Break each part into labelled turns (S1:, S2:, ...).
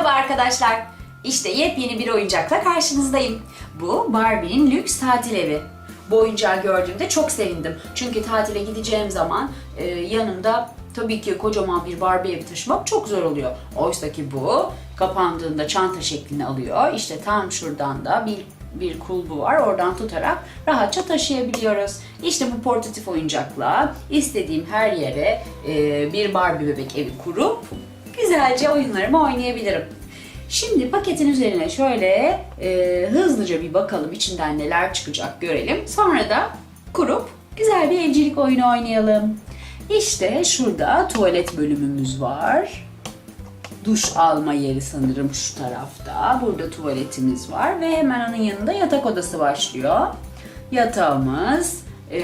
S1: Merhaba arkadaşlar. İşte yepyeni bir oyuncakla karşınızdayım. Bu Barbie'nin lüks tatil evi. Bu oyuncağı gördüğümde çok sevindim. Çünkü tatile gideceğim zaman e, yanımda tabii ki kocaman bir Barbie evi taşımak çok zor oluyor. Oysa ki bu kapandığında çanta şeklini alıyor. İşte tam şuradan da bir bir kulbu var. Oradan tutarak rahatça taşıyabiliyoruz. İşte bu portatif oyuncakla istediğim her yere e, bir Barbie bebek evi kurup güzelce oyunlarımı oynayabilirim. Şimdi paketin üzerine şöyle e, hızlıca bir bakalım içinden neler çıkacak görelim. Sonra da kurup güzel bir evcilik oyunu oynayalım. İşte şurada tuvalet bölümümüz var. Duş alma yeri sanırım şu tarafta. Burada tuvaletimiz var ve hemen onun yanında yatak odası başlıyor. Yatağımız, e,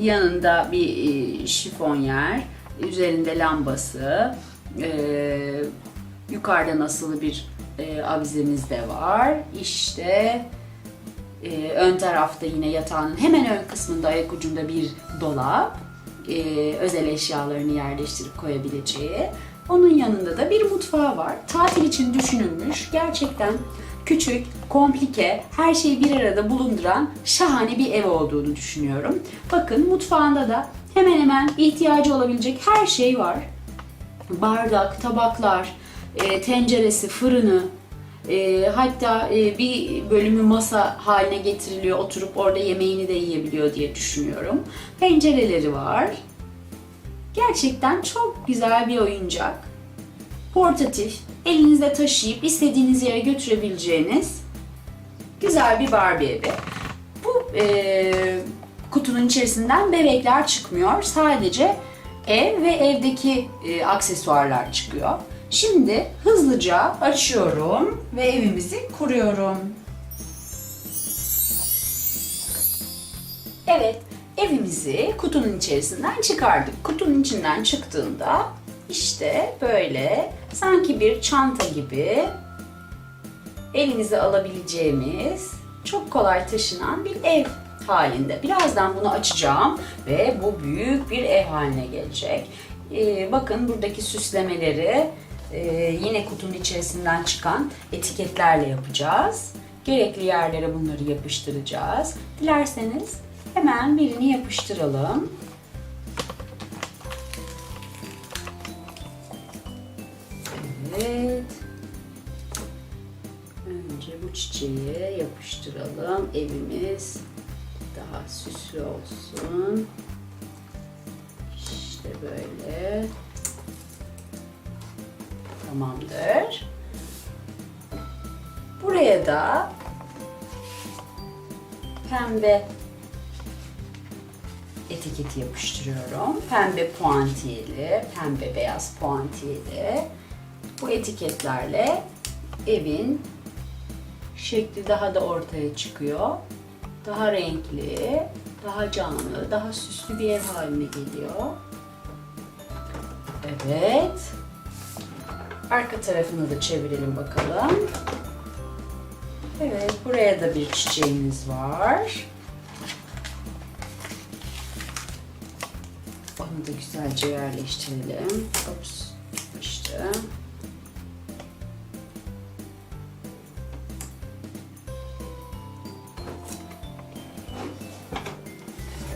S1: yanında bir e, şifonyer, üzerinde lambası, e, yukarıda asılı bir e, avizemiz de var. İşte e, ön tarafta yine yatağın hemen ön kısmında ayak ucunda bir dolap. E, özel eşyalarını yerleştirip koyabileceği. Onun yanında da bir mutfağı var. Tatil için düşünülmüş. Gerçekten küçük, komplike, her şeyi bir arada bulunduran şahane bir ev olduğunu düşünüyorum. Bakın mutfağında da hemen hemen ihtiyacı olabilecek her şey var bardak, tabaklar, e, tenceresi, fırını, e, hatta e, bir bölümü masa haline getiriliyor, oturup orada yemeğini de yiyebiliyor diye düşünüyorum. Pencereleri var. Gerçekten çok güzel bir oyuncak. Portatif, elinizde taşıyıp istediğiniz yere götürebileceğiniz güzel bir Barbie evi. Bu e, kutunun içerisinden bebekler çıkmıyor. Sadece ev ve evdeki e, aksesuarlar çıkıyor. Şimdi hızlıca açıyorum ve evimizi kuruyorum. Evet, evimizi kutunun içerisinden çıkardık. Kutunun içinden çıktığında işte böyle sanki bir çanta gibi elinize alabileceğimiz çok kolay taşınan bir ev halinde. Birazdan bunu açacağım ve bu büyük bir ev haline gelecek. Ee, bakın buradaki süslemeleri e, yine kutunun içerisinden çıkan etiketlerle yapacağız. Gerekli yerlere bunları yapıştıracağız. Dilerseniz hemen birini yapıştıralım. Evet. Önce bu çiçeği yapıştıralım. Evimiz daha süslü olsun. İşte böyle. Tamamdır. Buraya da pembe etiketi yapıştırıyorum. Pembe puantiyeli, pembe beyaz puantiyeli. Bu etiketlerle evin şekli daha da ortaya çıkıyor. Daha renkli, daha canlı, daha süslü bir ev haline geliyor. Evet. Arka tarafını da çevirelim bakalım. Evet, buraya da bir çiçeğimiz var. Onu da güzelce yerleştirelim. Ops, işte.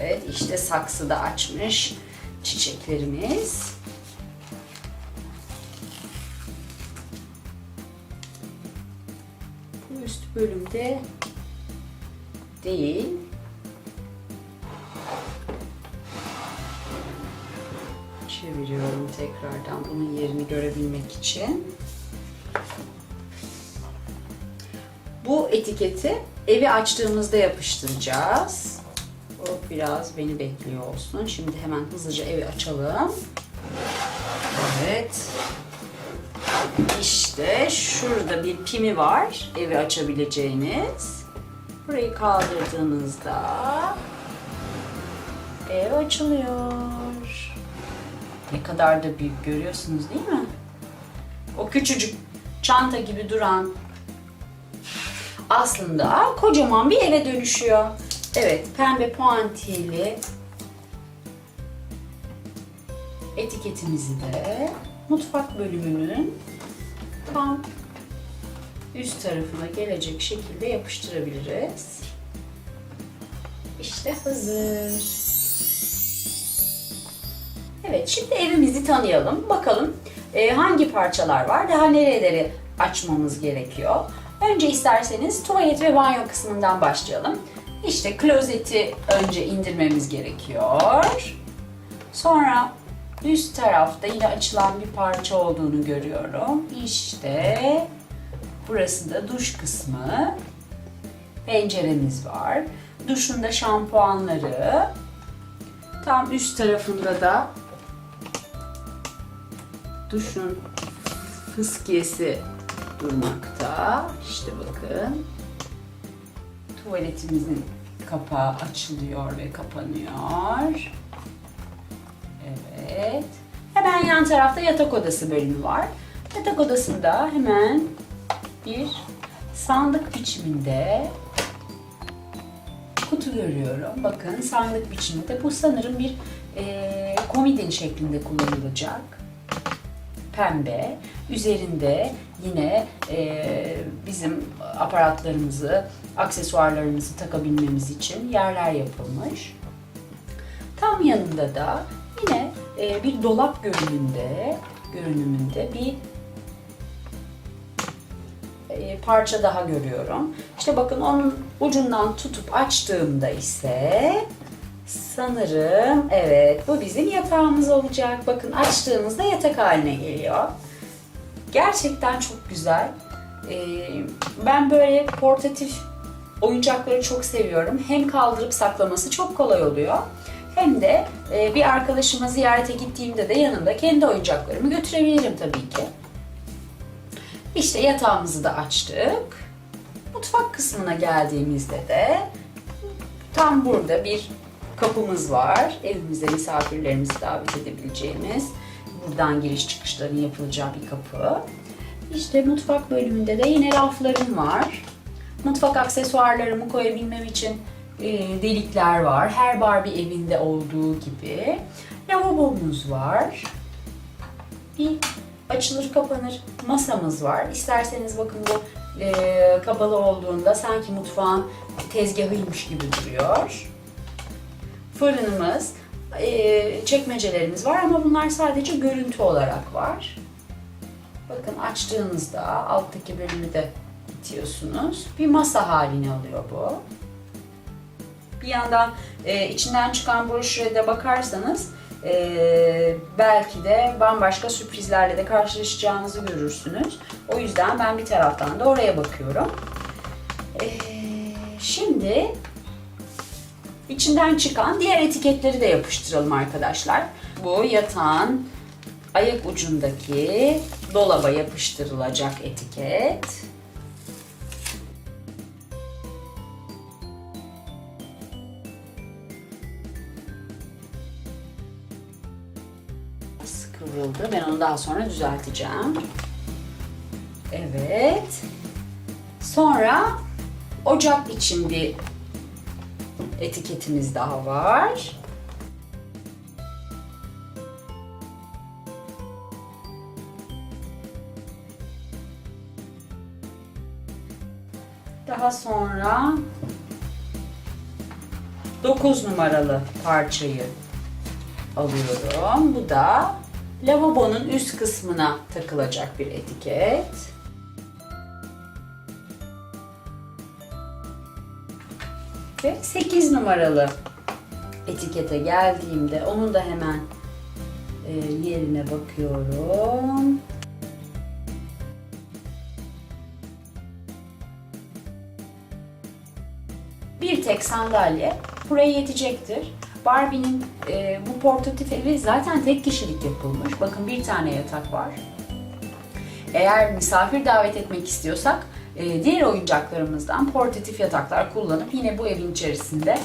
S1: Evet, işte saksıda açmış çiçeklerimiz. Bu üst bölümde değil. Çeviriyorum tekrardan bunun yerini görebilmek için. Bu etiketi evi açtığımızda yapıştıracağız. O biraz beni bekliyor olsun. Şimdi hemen hızlıca evi açalım. Evet. İşte şurada bir pimi var. Evi açabileceğiniz. Burayı kaldırdığınızda ev açılıyor. Ne kadar da büyük görüyorsunuz değil mi? O küçücük çanta gibi duran aslında kocaman bir eve dönüşüyor. Evet, pembe puantiyeli etiketimizi de mutfak bölümünün tam üst tarafına gelecek şekilde yapıştırabiliriz. İşte hazır. Evet, şimdi evimizi tanıyalım. Bakalım e, hangi parçalar var, daha nereleri açmamız gerekiyor. Önce isterseniz tuvalet ve banyo kısmından başlayalım. İşte klozeti önce indirmemiz gerekiyor. Sonra üst tarafta yine açılan bir parça olduğunu görüyorum. İşte burası da duş kısmı. Penceremiz var. Duşun da şampuanları. Tam üst tarafında da duşun fıskiyesi durmakta. İşte bakın. Tuvaletimizin kapağı açılıyor ve kapanıyor. Evet. Hemen yan tarafta yatak odası bölümü var. Yatak odasında hemen bir sandık biçiminde kutu görüyorum. Bakın sandık biçiminde. Bu sanırım bir e, komodin şeklinde kullanılacak. Pembe. Üzerinde yine e, bizim aparatlarımızı, aksesuarlarımızı takabilmemiz için yerler yapılmış. Tam yanında da yine e, bir dolap görünümünde, görünümünde bir e, parça daha görüyorum. İşte bakın onun ucundan tutup açtığımda ise sanırım evet bu bizim yatağımız olacak. Bakın açtığımızda yatak haline geliyor. Gerçekten çok güzel. E, ben böyle portatif oyuncakları çok seviyorum. Hem kaldırıp saklaması çok kolay oluyor. Hem de e, bir arkadaşıma ziyarete gittiğimde de yanımda kendi oyuncaklarımı götürebilirim tabii ki. İşte yatağımızı da açtık. Mutfak kısmına geldiğimizde de tam burada bir kapımız var. Evimize misafirlerimizi davet edebileceğimiz, buradan giriş çıkışların yapılacağı bir kapı. İşte mutfak bölümünde de yine raflarım var. Mutfak aksesuarlarımı koyabilmem için e, delikler var. Her Barbie evinde olduğu gibi. Lavabomuz var. Bir açılır kapanır masamız var. İsterseniz bakın bu e, kapalı olduğunda sanki mutfağın tezgahıymış gibi duruyor. Fırınımız, e, çekmecelerimiz var ama bunlar sadece görüntü olarak var. Bakın açtığınızda alttaki bölümü de itiyorsunuz. Bir masa halini alıyor bu. Bir yandan e, içinden çıkan broşüre de bakarsanız e, belki de bambaşka sürprizlerle de karşılaşacağınızı görürsünüz. O yüzden ben bir taraftan da oraya bakıyorum. Şimdi içinden çıkan diğer etiketleri de yapıştıralım arkadaşlar. Bu yatağın ayak ucundaki dolaba yapıştırılacak etiket. kıvrıldı. Ben onu daha sonra düzelteceğim. Evet. Sonra ocak için bir etiketimiz daha var. Daha sonra 9 numaralı parçayı alıyorum. Bu da lavabonun üst kısmına takılacak bir etiket. Ve 8 numaralı etikete geldiğimde onun da hemen e, yerine bakıyorum. Bir tek sandalye buraya yetecektir. Barbie'nin e, bu portatif evi zaten tek kişilik yapılmış. Bakın bir tane yatak var. Eğer misafir davet etmek istiyorsak e, diğer oyuncaklarımızdan portatif yataklar kullanıp yine bu evin içerisinde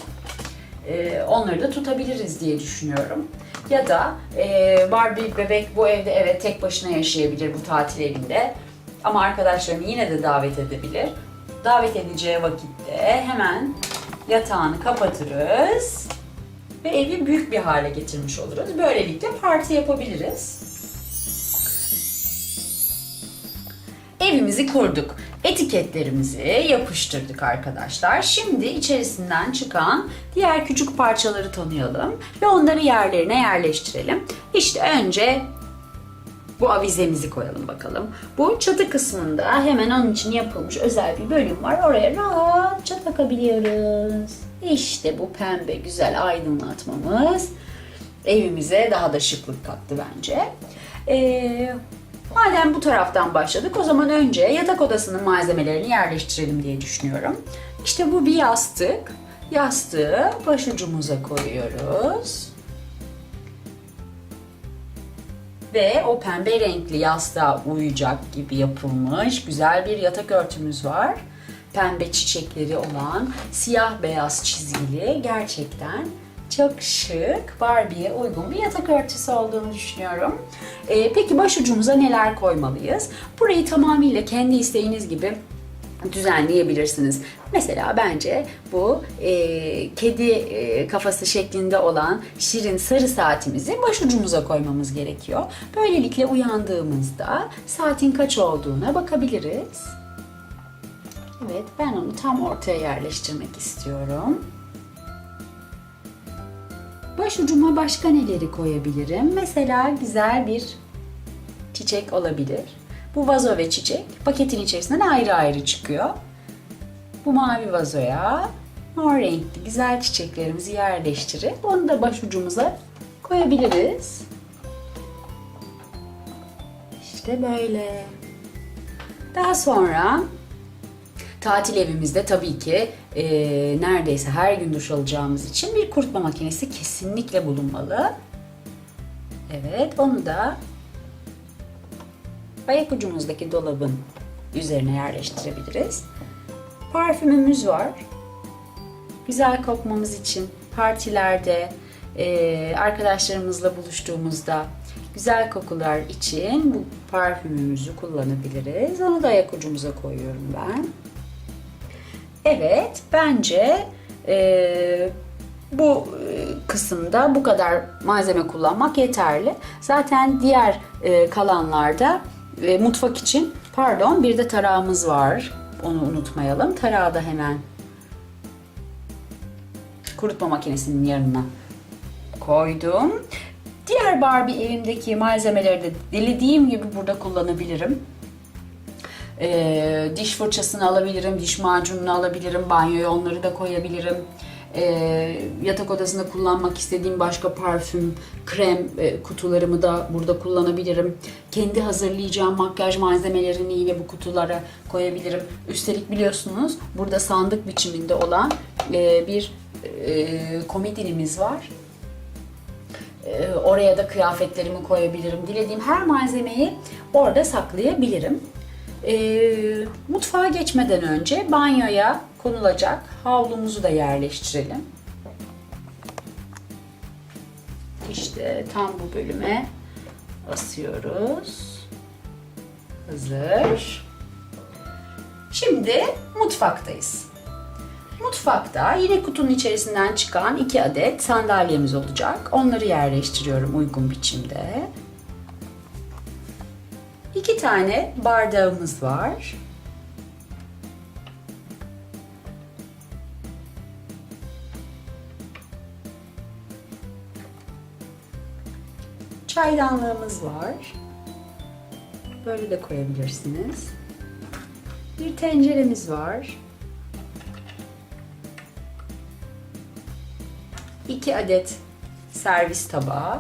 S1: e, onları da tutabiliriz diye düşünüyorum. Ya da e, Barbie bebek bu evde evet tek başına yaşayabilir bu tatil evinde. Ama arkadaşlarını yine de davet edebilir. Davet edeceği vakitte hemen yatağını kapatırız ve evi büyük bir hale getirmiş oluruz. Böylelikle parti yapabiliriz. evimizi kurduk. Etiketlerimizi yapıştırdık arkadaşlar. Şimdi içerisinden çıkan diğer küçük parçaları tanıyalım ve onları yerlerine yerleştirelim. İşte önce bu avizemizi koyalım bakalım. Bu çatı kısmında hemen onun için yapılmış özel bir bölüm var. Oraya rahatça takabiliyoruz. İşte bu pembe güzel aydınlatmamız evimize daha da şıklık kattı bence. Ee, madem bu taraftan başladık o zaman önce yatak odasının malzemelerini yerleştirelim diye düşünüyorum. İşte bu bir yastık. Yastığı başucumuza koyuyoruz. Ve o pembe renkli yastığa uyacak gibi yapılmış güzel bir yatak örtümüz var. Pembe çiçekleri olan siyah beyaz çizgili gerçekten çok şık Barbie'ye uygun bir yatak örtüsü olduğunu düşünüyorum. Ee, peki başucumuza neler koymalıyız? Burayı tamamıyla kendi isteğiniz gibi düzenleyebilirsiniz. Mesela bence bu e, kedi e, kafası şeklinde olan şirin sarı saatimizi başucumuza koymamız gerekiyor. Böylelikle uyandığımızda saatin kaç olduğuna bakabiliriz. Evet ben onu tam ortaya yerleştirmek istiyorum. Başucuma başka neleri koyabilirim? Mesela güzel bir çiçek olabilir. Bu vazo ve çiçek paketin içerisinden ayrı ayrı çıkıyor. Bu mavi vazoya mor renkli güzel çiçeklerimizi yerleştirip onu da başucumuza koyabiliriz. İşte böyle. Daha sonra tatil evimizde tabii ki e, neredeyse her gün duş alacağımız için bir kurutma makinesi kesinlikle bulunmalı. Evet, onu da ayak ucumuzdaki dolabın üzerine yerleştirebiliriz. Parfümümüz var. Güzel kokmamız için partilerde, e, arkadaşlarımızla buluştuğumuzda güzel kokular için bu parfümümüzü kullanabiliriz. Onu da ayak ucumuza koyuyorum ben. Evet, bence e, bu e, kısımda bu kadar malzeme kullanmak yeterli. Zaten diğer e, kalanlarda e, mutfak için pardon bir de tarağımız var. Onu unutmayalım. Tarağı da hemen kurutma makinesinin yanına koydum. Diğer Barbie evimdeki malzemeleri de dilediğim gibi burada kullanabilirim. Ee, diş fırçasını alabilirim, diş macununu alabilirim, banyoya onları da koyabilirim. Ee, yatak odasında kullanmak istediğim başka parfüm, krem e, kutularımı da burada kullanabilirim. Kendi hazırlayacağım makyaj malzemelerini yine bu kutulara koyabilirim. Üstelik biliyorsunuz burada sandık biçiminde olan e, bir e, komodinimiz var. E, oraya da kıyafetlerimi koyabilirim. Dilediğim her malzemeyi orada saklayabilirim. E, mutfağa geçmeden önce banyoya konulacak havlumuzu da yerleştirelim. İşte tam bu bölüme asıyoruz. Hazır. Şimdi mutfaktayız. Mutfakta yine kutunun içerisinden çıkan iki adet sandalyemiz olacak. Onları yerleştiriyorum uygun biçimde. İki tane bardağımız var. Çaydanlığımız var. Böyle de koyabilirsiniz. Bir tenceremiz var. 2 adet servis tabağı.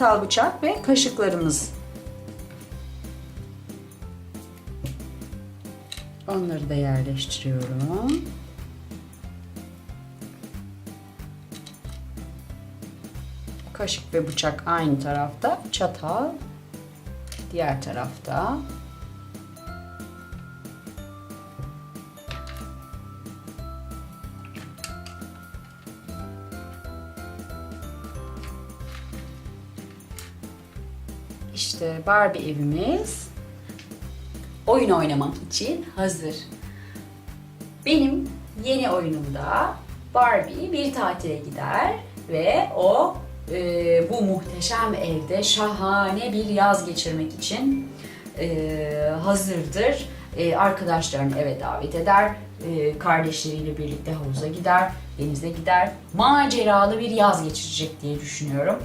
S1: Çatal, bıçak ve kaşıklarımız. Onları da yerleştiriyorum. Kaşık ve bıçak aynı tarafta. Çatal diğer tarafta. İşte Barbie evimiz oyun oynamak için hazır. Benim yeni oyunumda Barbie bir tatile gider ve o e, bu muhteşem evde şahane bir yaz geçirmek için e, hazırdır. E, arkadaşlarını eve davet eder, e, kardeşleriyle birlikte havuza gider, denize gider. Maceralı bir yaz geçirecek diye düşünüyorum.